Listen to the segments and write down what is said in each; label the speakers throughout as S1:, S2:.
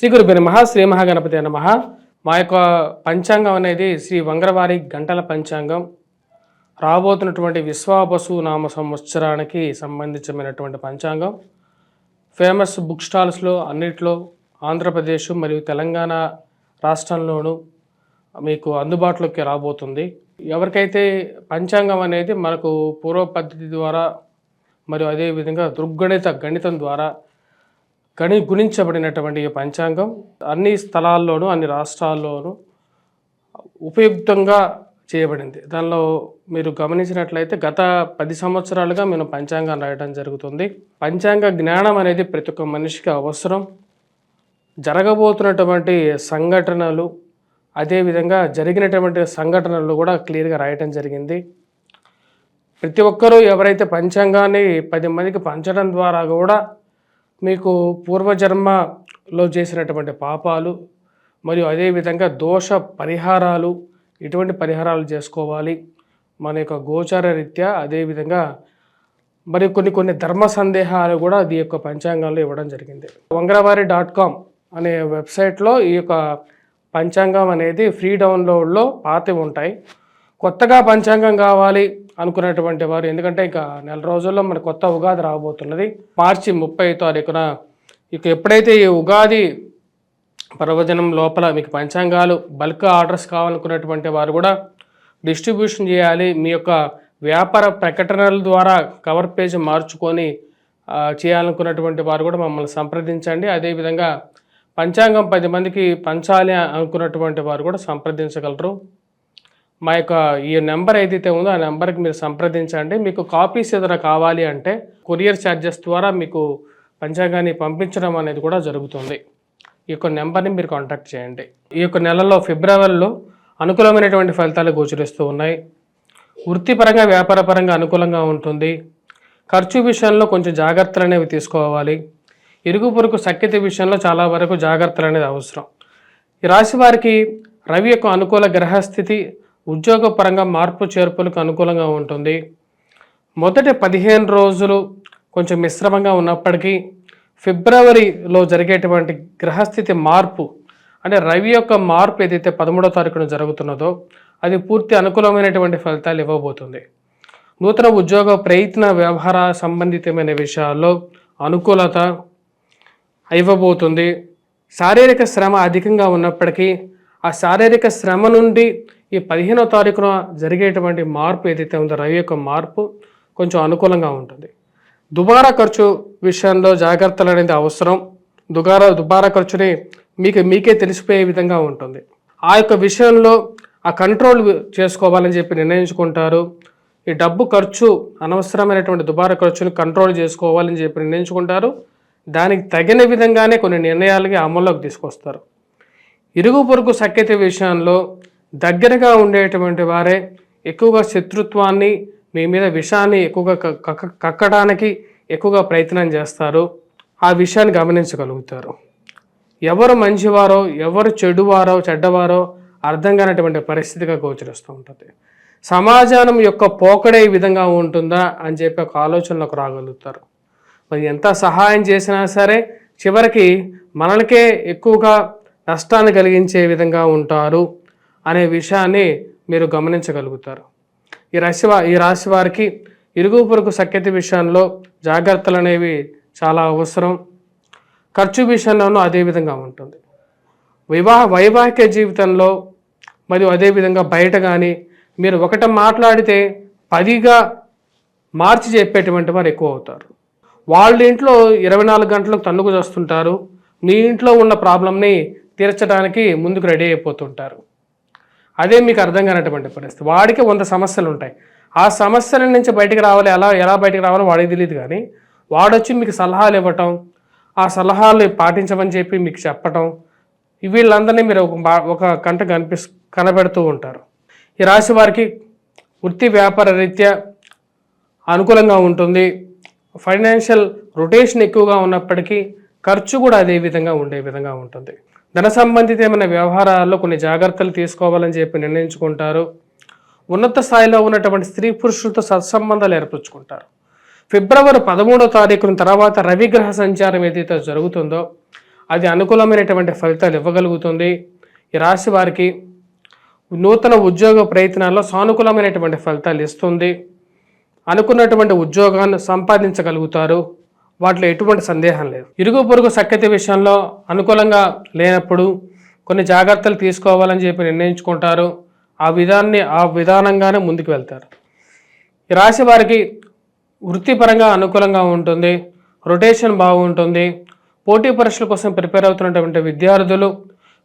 S1: శ్రీ గురుబి నమ శ్రీ మహాగణపతి నమ. మా యొక్క పంచాంగం అనేది శ్రీ వంగరవారి గంటల పంచాంగం. రాబోతున్నటువంటి విశ్వాబసు నామ సంవత్సరానికి సంబంధించినటువంటి పంచాంగం. ఫేమస్ బుక్ స్టాల్స్లో అన్నిట్లో ఆంధ్రప్రదేశ్ మరియు తెలంగాణ రాష్ట్రంలోనూ మీకు అందుబాటులోకి రాబోతుంది. ఎవరికైతే పంచాంగం అనేది మనకు పూర్వ పద్ధతి ద్వారా మరియు అదేవిధంగా దృగ్గణిత గణితం ద్వారా గణి గుణించబడినటువంటి ఈ పంచాంగం అన్ని స్థలాల్లోనూ అన్ని రాష్ట్రాల్లోనూ ఉపయుక్తంగా చేయబడింది. దానిలో మీరు గమనించినట్లయితే గత పది సంవత్సరాలుగా మేము పంచాంగం రాయడం జరుగుతుంది. పంచాంగ జ్ఞానం అనేది ప్రతి ఒక్క మనిషికి అవసరం. జరగబోతున్నటువంటి సంఘటనలు అదేవిధంగా జరిగినటువంటి సంఘటనలు కూడా క్లియర్గా రాయటం జరిగింది. ప్రతి ఒక్కరూ ఎవరైతే పంచాంగాన్ని పది మందికి పంచడం ద్వారా కూడా మీకు పూర్వజన్మలో చేసినటువంటి పాపాలు మరియు అదేవిధంగా దోష పరిహారాలు ఎటువంటి పరిహారాలు చేసుకోవాలి. మన యొక్క గోచార రీత్యా అదేవిధంగా మరి కొన్ని కొన్ని ధర్మ సందేహాలు కూడా అది యొక్క పంచాంగంలో ఇవ్వడం జరిగింది. వంగరవారి డాట్ కామ్ అనే వెబ్సైట్లో ఈ యొక్క పంచాంగం అనేది ఫ్రీ డౌన్లోడ్లో పాతి ఉంటాయి. కొత్తగా పంచాంగం కావాలి అనుకున్నటువంటి వారు. ఎందుకంటే ఇక నెల రోజుల్లో మన కొత్త ఉగాది రాబోతున్నది. మార్చి ముప్పై తారీఖున ఇక ఎప్పుడైతే ఈ ఉగాది పర్వదినం లోపల మీకు పంచాంగాలు బల్క్ ఆర్డర్స్ కావాలనుకున్నటువంటి వారు కూడా డిస్ట్రిబ్యూషన్ చేయాలి. మీ యొక్క వ్యాపార ప్రకటనల ద్వారా కవర్ పేజ్ మార్చుకొని చేయాలనుకున్నటువంటి వారు కూడా మమ్మల్ని సంప్రదించండి. అదేవిధంగా పంచాంగం పది మందికి పంచాలి అనుకున్నటువంటి వారు కూడా సంప్రదించగలరు. మా యొక్క ఈ నెంబర్ ఏదైతే ఉందో ఆ నెంబర్కి మీరు సంప్రదించండి. మీకు కాపీస్ ఏదైనా కావాలి అంటే కొరియర్ ఛార్జెస్ ద్వారా మీకు పంచాంగాన్ని పంపించడం అనేది కూడా జరుగుతుంది. ఈ యొక్క నెంబర్ని మీరు కాంటాక్ట్ చేయండి. ఈ యొక్క నెలలో ఫిబ్రవరిలో అనుకూలమైనటువంటి ఫలితాలు గోచరిస్తూ ఉన్నాయి. వృత్తిపరంగా వ్యాపారపరంగా అనుకూలంగా ఉంటుంది. ఖర్చు విషయంలో కొంచెం జాగ్రత్తలు అనేవి తీసుకోవాలి. ఇరుగు పొరుగు సఖ్యత విషయంలో చాలా వరకు జాగ్రత్తలు అనేది అవసరం. ఈ రాశి వారికి రవి యొక్క అనుకూల గ్రహస్థితి ఉద్యోగపరంగా మార్పు చేర్పులకు అనుకూలంగా ఉంటుంది. మొదటి పదిహేను రోజులు కొంచెం మిశ్రమంగా ఉన్నప్పటికీ ఫిబ్రవరిలో జరిగేటువంటి గ్రహస్థితి మార్పు అంటే రవి యొక్క మార్పు ఏదైతే పదమూడో తారీఖున జరుగుతున్నదో అది పూర్తి అనుకూలమైనటువంటి ఫలితాలు ఇవ్వబోతుంది. నూతన ఉద్యోగ ప్రయత్న వ్యవహార సంబంధితమైన విషయాల్లో అనుకూలత ఇవ్వబోతుంది. శారీరక శ్రమ అధికంగా ఉన్నప్పటికీ ఆ శారీరక శ్రమ నుండి ఈ పదిహేనో తారీఖున జరిగేటువంటి మార్పు ఏదైతే ఉందో రవి యొక్క మార్పు కొంచెం అనుకూలంగా ఉంటుంది. దుబారా ఖర్చు విషయంలో జాగ్రత్తలు అనేది అవసరం. దుబారా దుబారా ఖర్చుని మీకు మీకే తెలిసిపోయే విధంగా ఉంటుంది. ఆ యొక్క విషయంలో ఆ కంట్రోల్ చేసుకోవాలని చెప్పి నిర్ణయించుకుంటారు. ఈ డబ్బు ఖర్చు అనవసరమైనటువంటి దుబారా ఖర్చుని కంట్రోల్ చేసుకోవాలని చెప్పి నిర్ణయించుకుంటారు. దానికి తగిన విధంగానే కొన్ని నిర్ణయాలకి అమల్లోకి తీసుకొస్తారు. ఇరుగు పొరుగు సఖ్యత విషయంలో దగ్గరగా ఉండేటువంటి వారే ఎక్కువగా శత్రుత్వాన్ని మీ మీద విషాన్ని ఎక్కువగా క- కక్క- కక్కడానికి ఎక్కువగా ప్రయత్నం చేస్తారు. ఆ విషయాన్ని గమనించగలుగుతారు. ఎవరు మంచివారో ఎవరు చెడువారో చెడ్డవారో అర్థం కానటువంటి పరిస్థితిగా గోచరిస్తూ ఉంటుంది. సమాజం యొక్క పోకడే ఈ విధంగా ఉంటుందా అని చెప్పి ఒక ఆలోచనలోకి రాగలుగుతారు. మరి ఎంత సహాయం చేసినా సరే చివరికి మనలకే ఎక్కువగా నష్టాన్ని కలిగించే విధంగా ఉంటారు. అనే విషయాన్ని మీరు గమనించగలుగుతారు. ఈ రాశి ఈ రాశి వారికి ఇరుగు పొరుగు సఖ్యత విషయంలో జాగ్రత్తలు అనేవి చాలా అవసరం. ఖర్చు విషయంలోనూ అదే విధంగా ఉంటుంది. వివాహ వైవాహిక జీవితంలో మరియు అదేవిధంగా బయట కానీ మీరు ఒకట మాట్లాడితే పదిగా మార్చి చెప్పేటువంటి వారు ఎక్కువ అవుతారు. వాళ్ళ ఇంట్లో ఇరవై నాలుగు గంటలకు తన్నుకు చేస్తుంటారు. మీ ఇంట్లో ఉన్న ప్రాబ్లంని తీర్చడానికి ముందుకు రెడీ అయిపోతుంటారు. అదే మీకు అర్థం కానటువంటి పరిస్థితి. వాడికి వంద సమస్యలు ఉంటాయి. ఆ సమస్యల నుంచి బయటికి రావాలి ఎలా ఎలా బయటికి రావాలో వాడికి తెలియదు కానీ వాడొచ్చి మీకు సలహాలు ఇవ్వటం ఆ సలహాలు పాటించమని చెప్పి మీకు చెప్పటం వీళ్ళందరినీ మీరు ఒక బా- ఒక కంట కనిపిస్ కనబెడుతూ ఉంటారు. ఈ రాశి వారికి వృత్తి వ్యాపార రీత్యా అనుకూలంగా ఉంటుంది. ఫైనాన్షియల్ రొటేషన్ ఎక్కువగా ఉన్నప్పటికీ ఖర్చు కూడా అదే విధంగా ఉండే విధంగా ఉంటుంది. ధన సంబంధితమైన వ్యవహారాల్లో కొన్ని జాగ్రత్తలు తీసుకోవాలని చెప్పి నిర్ణయించుకుంటారు. ఉన్నత స్థాయిలో ఉన్నటువంటి స్త్రీ పురుషులతో సత్సంబంధాలు ఏర్పరచుకుంటారు. ఫిబ్రవరి పదమూడో తారీఖున తర్వాత రవిగ్రహ సంచారం ఏదైతే జరుగుతుందో అది అనుకూలమైనటువంటి ఫలితాలు ఇవ్వగలుగుతుంది. ఈ రాశి వారికి నూతన ఉద్యోగ ప్రయత్నాల్లో సానుకూలమైనటువంటి ఫలితాలు ఇస్తుంది. అనుకున్నటువంటి ఉద్యోగాన్ని సంపాదించగలుగుతారు. వాటిలో ఎటువంటి సందేహం లేదు. ఇరుగు పొరుగు సఖ్యత విషయంలో అనుకూలంగా లేనప్పుడు కొన్ని జాగ్రత్తలు తీసుకోవాలని చెప్పి నిర్ణయించుకుంటారు. ఆ విధాన్ని ఆ విధానంగానే ముందుకు వెళ్తారు. ఈ రాశి వారికి వృత్తిపరంగా అనుకూలంగా ఉంటుంది. రొటేషన్ బాగుంటుంది. పోటీ పరీక్షల కోసం ప్రిపేర్ అవుతున్నటువంటి విద్యార్థులు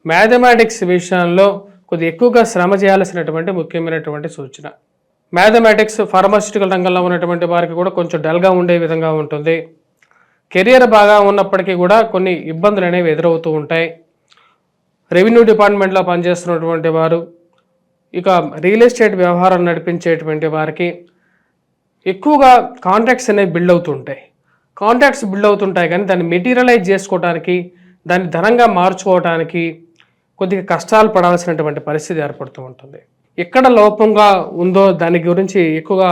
S1: మ్యాథమెటిక్స్ విషయంలో కొద్ది ఎక్కువగా శ్రమ చేయాల్సినటువంటి ముఖ్యమైనటువంటి సూచన. మ్యాథమెటిక్స్ ఫార్మాసిటికల్ రంగంలో ఉన్నటువంటి వారికి కూడా కొంచెం డల్గా ఉండే విధంగా ఉంటుంది. కెరియర్ బాగా ఉన్నప్పటికీ కూడా కొన్ని ఇబ్బందులు అనేవి ఎదురవుతూ ఉంటాయి. రెవెన్యూ డిపార్ట్మెంట్లో పనిచేస్తున్నటువంటి వారు ఇక రియల్ ఎస్టేట్ వ్యవహారం నడిపించేటువంటి వారికి ఎక్కువగా కాంట్రాక్ట్స్ అనేవి బిల్డ్ అవుతుంటాయి కాంట్రాక్ట్స్ బిల్డ్ అవుతుంటాయి కానీ దాన్ని మెటీరియలైజ్ చేసుకోవడానికి దాన్ని ధనంగా మార్చుకోవడానికి కొద్దిగా కష్టాలు పడాల్సినటువంటి పరిస్థితి ఏర్పడుతూ ఉంటుంది. ఎక్కడ లోపంగా ఉందో దాని గురించి ఎక్కువగా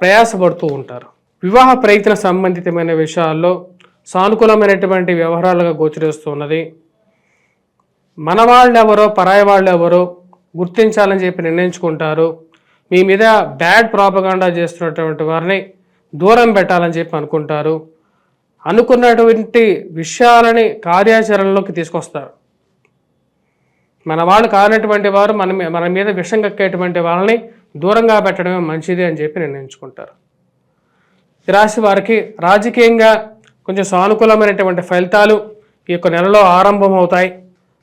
S1: ప్రయాసపడుతూ ఉంటారు. వివాహ ప్రయత్న సంబంధితమైన విషయాల్లో సానుకూలమైనటువంటి వ్యవహారాలుగా గోచరిస్తున్నది. మన వాళ్ళు ఎవరో పరాయి వాళ్ళు ఎవరో గుర్తించాలని చెప్పి నిర్ణయించుకుంటారు. మీ మీద బ్యాడ్ ప్రాపగాండా చేస్తున్నటువంటి వారిని దూరం పెట్టాలని చెప్పి అనుకుంటారు. అనుకున్నటువంటి విషయాలని కార్యాచరణలోకి తీసుకొస్తారు. మన వాళ్ళు కానటువంటి వారు మన మన మీద విషం కక్కేటువంటి వాళ్ళని దూరంగా పెట్టడమే మంచిది అని చెప్పి నిర్ణయించుకుంటారు. రాశి వారికి రాజకీయంగా కొంచెం సానుకూలమైనటువంటి ఫలితాలు ఈ యొక్క నెలలో ఆరంభమవుతాయి.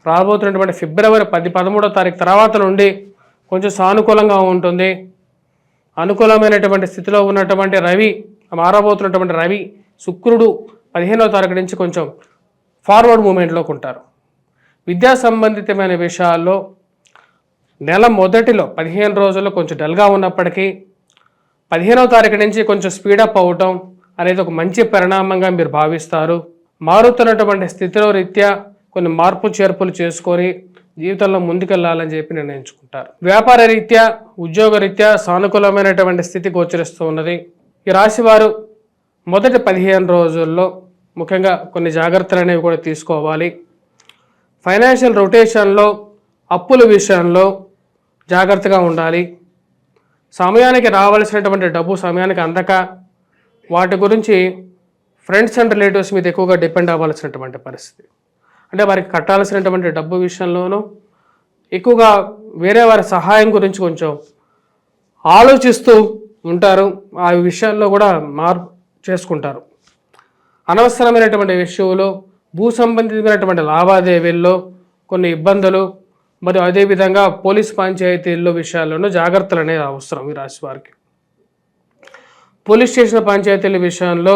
S1: రాబోతున్నటువంటి ఫిబ్రవరి పది పదమూడో తారీఖు తర్వాత నుండి కొంచెం సానుకూలంగా ఉంటుంది. అనుకూలమైనటువంటి స్థితిలో ఉన్నటువంటి రవి మారబోతున్నటువంటి రవి శుక్రుడు పదిహేనో తారీఖు నుంచి కొంచెం ఫార్వర్డ్ మూమెంట్లోకి ఉంటారు. విద్యా సంబంధితమైన విషయాల్లో నెల మొదటిలో పదిహేను రోజుల్లో కొంచెం డల్గా ఉన్నప్పటికీ పదిహేనవ తారీఖు నుంచి కొంచెం స్పీడప్ అవ్వటం అనేది ఒక మంచి పరిణామంగా మీరు భావిస్తారు. మారుతున్నటువంటి స్థితిలో రీత్యా కొన్ని మార్పు చేర్పులు చేసుకొని జీవితంలో ముందుకెళ్ళాలని చెప్పి నిర్ణయించుకుంటారు. వ్యాపార రీత్యా ఉద్యోగ రీత్యా సానుకూలమైనటువంటి స్థితి గోచరిస్తూ ఉన్నది. ఈ రాశివారు మొదటి పదిహేను రోజుల్లో ముఖ్యంగా కొన్ని జాగ్రత్తలు అనేవి కూడా తీసుకోవాలి. ఫైనాన్షియల్ రొటేషన్లో అప్పుల విషయంలో జాగ్రత్తగా ఉండాలి. సమయానికి రావాల్సినటువంటి డబ్బు సమయానికి అందక వాటి గురించి ఫ్రెండ్స్ అండ్ రిలేటివ్స్ మీద ఎక్కువగా డిపెండ్ అవ్వాల్సినటువంటి పరిస్థితి. అంటే వారికి కట్టాల్సినటువంటి డబ్బు విషయంలోనూ ఎక్కువగా వేరే వారి సహాయం గురించి కొంచెం ఆలోచిస్తూ ఉంటారు. ఆ విషయాల్లో కూడా మార్పు చేసుకుంటారు. అనవసరమైనటువంటి విషయంలో భూ సంబంధితమైనటువంటి లావాదేవీల్లో కొన్ని ఇబ్బందులు మరి అదేవిధంగా పోలీస్ పంచాయతీల్లో విషయాల్లోనూ జాగ్రత్తలు అనేది అవసరం ఈ రాశి వారికి. పోలీస్ స్టేషన్ పంచాయతీల విషయంలో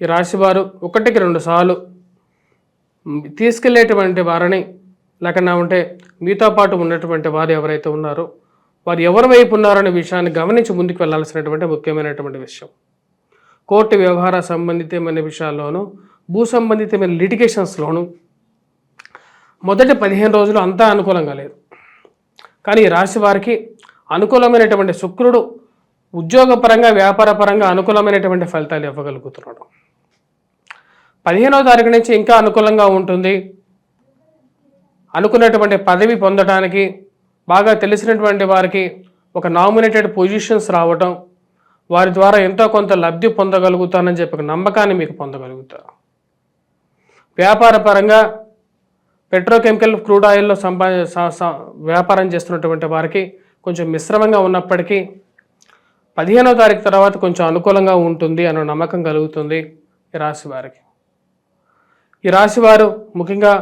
S1: ఈ రాశివారు ఒకటికి రెండు సార్లు తీసుకెళ్ళేటువంటి వారిని లేకుండా ఉంటే మీతో పాటు ఉన్నటువంటి వారు ఎవరైతే ఉన్నారో వారు ఎవరి వైపు ఉన్నారనే విషయాన్ని గమనించి ముందుకు వెళ్ళాల్సినటువంటి ముఖ్యమైనటువంటి విషయం. కోర్టు వ్యవహార సంబంధితమైన విషయాల్లోనూ భూ సంబంధితమైన లిటిగేషన్స్లోనూ మొదటి పదిహేను రోజులు అంతా అనుకూలంగా లేదు. కానీ ఈ రాశి వారికి అనుకూలమైనటువంటి శుక్రుడు ఉద్యోగపరంగా వ్యాపారపరంగా అనుకూలమైనటువంటి ఫలితాలు ఇవ్వగలుగుతున్నాడు. పదిహేనవ తారీఖు నుంచి ఇంకా అనుకూలంగా ఉంటుంది. అనుకున్నటువంటి పదవి పొందడానికి బాగా తెలిసినటువంటి వారికి ఒక నామినేటెడ్ పొజిషన్స్ రావటం వారి ద్వారా ఎంతో కొంత లబ్ధి పొందగలుగుతానని చెప్పి ఒక నమ్మకాన్ని మీకు పొందగలుగుతారు వ్యాపారపరంగా పెట్రోకెమికల్ క్రూడ్ ఆయిల్లో సంపా వ్యాపారం చేస్తున్నటువంటి వారికి కొంచెం మిశ్రమంగా ఉన్నప్పటికీ పదిహేనో తారీఖు తర్వాత కొంచెం అనుకూలంగా ఉంటుంది అన్న నమ్మకం కలుగుతుంది ఈ రాశి వారికి. ఈ రాశి వారు ముఖ్యంగా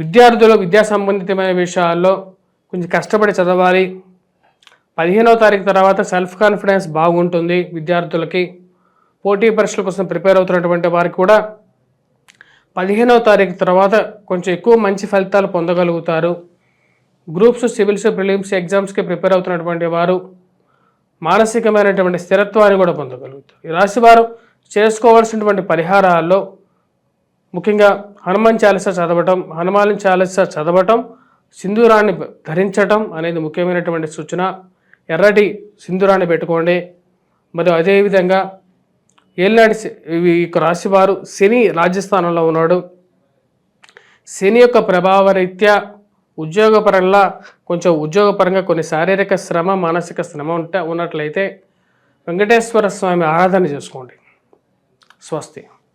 S1: విద్యార్థులు విద్యా సంబంధితమైన విషయాల్లో కొంచెం కష్టపడి చదవాలి. పదిహేనో తారీఖు తర్వాత సెల్ఫ్ కాన్ఫిడెన్స్ బాగుంటుంది విద్యార్థులకి. పోటీ పరీక్షల కోసం ప్రిపేర్ అవుతున్నటువంటి వారికి కూడా పదిహేనవ తారీఖు తర్వాత కొంచెం ఎక్కువ మంచి ఫలితాలు పొందగలుగుతారు. గ్రూప్స్ సివిల్స్ ప్రిలిమ్స్ ఎగ్జామ్స్కి ప్రిపేర్ అవుతున్నటువంటి వారు మానసికమైనటువంటి స్థిరత్వాన్ని కూడా పొందగలుగుతారు. ఈ రాశి వారు చేసుకోవాల్సినటువంటి పరిహారాల్లో ముఖ్యంగా హనుమాన్ చాలీస చదవటం హనుమాన్ చాలీస చదవటం సింధూరాన్ని ధరించటం అనేది ముఖ్యమైనటువంటి సూచన. ఎర్రటి సింధూరాన్ని పెట్టుకోండి. మరియు అదేవిధంగా ఏలినాటి ఈ యొక్క శని రాజస్థానంలో ఉన్నాడు. శని యొక్క ప్రభావ రీత్యా ఉద్యోగపరంగా కొంచెం ఉద్యోగపరంగా కొన్ని శారీరక శ్రమ మానసిక శ్రమ ఉంటే ఉన్నట్లయితే వెంకటేశ్వర స్వామి ఆరాధన చేసుకోండి. స్వస్తి.